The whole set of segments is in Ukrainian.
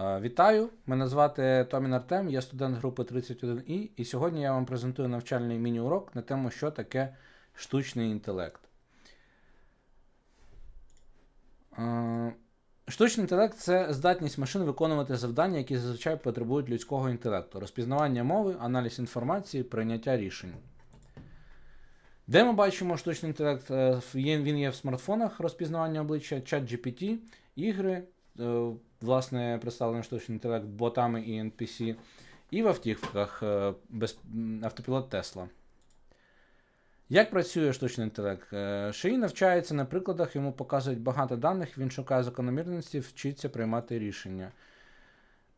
Вітаю! Мене звати Томін Артем, я студент групи 31І, і сьогодні я вам презентую навчальний міні-урок на тему, що таке штучний інтелект. Штучний інтелект це здатність машин виконувати завдання, які зазвичай потребують людського інтелекту, розпізнавання мови, аналіз інформації, прийняття рішень. Де ми бачимо штучний інтелект? Е, Він є в смартфонах розпізнавання обличчя, ChatGPT, ігри, е, власне, представлений штучний інтелект ботами і NPC, і в автівках е, без, автопілот Тесла. Як працює штучний інтелект? Шиї навчається на прикладах, йому показують багато даних, він шукає закономірності, вчиться приймати рішення.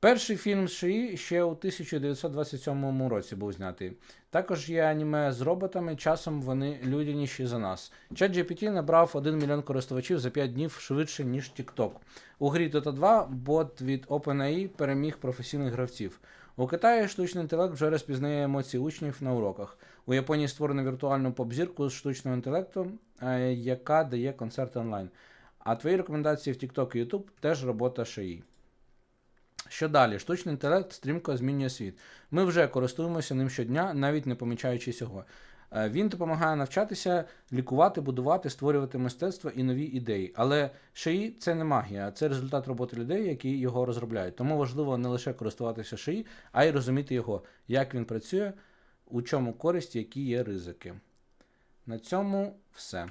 Перший фільм з ШИ ще у 1927 році був знятий. Також є аніме з роботами, часом вони людяніші за нас. ChatGPT набрав 1 мільйон користувачів за 5 днів швидше, ніж TikTok. У грі Dota 2 бот від OpenAI переміг професійних гравців. У Китаї штучний інтелект вже розпізнає емоції учнів на уроках. У Японії створено віртуальну поп-зірку з штучного інтелекту, е, яка дає концерти онлайн. А твої рекомендації в TikTok і YouTube теж робота ШИ. Що далі? Штучний інтелект стрімко змінює світ. Ми вже користуємося ним щодня, навіть не помічаючи цього. Е, Він допомагає навчатися, лікувати, будувати, створювати мистецтво і нові ідеї. Але шиї це не магія, це результат роботи людей, які його розробляють. Тому важливо не лише користуватися шиї, а й розуміти його, як він працює, у чому користь, які є ризики. На цьому все.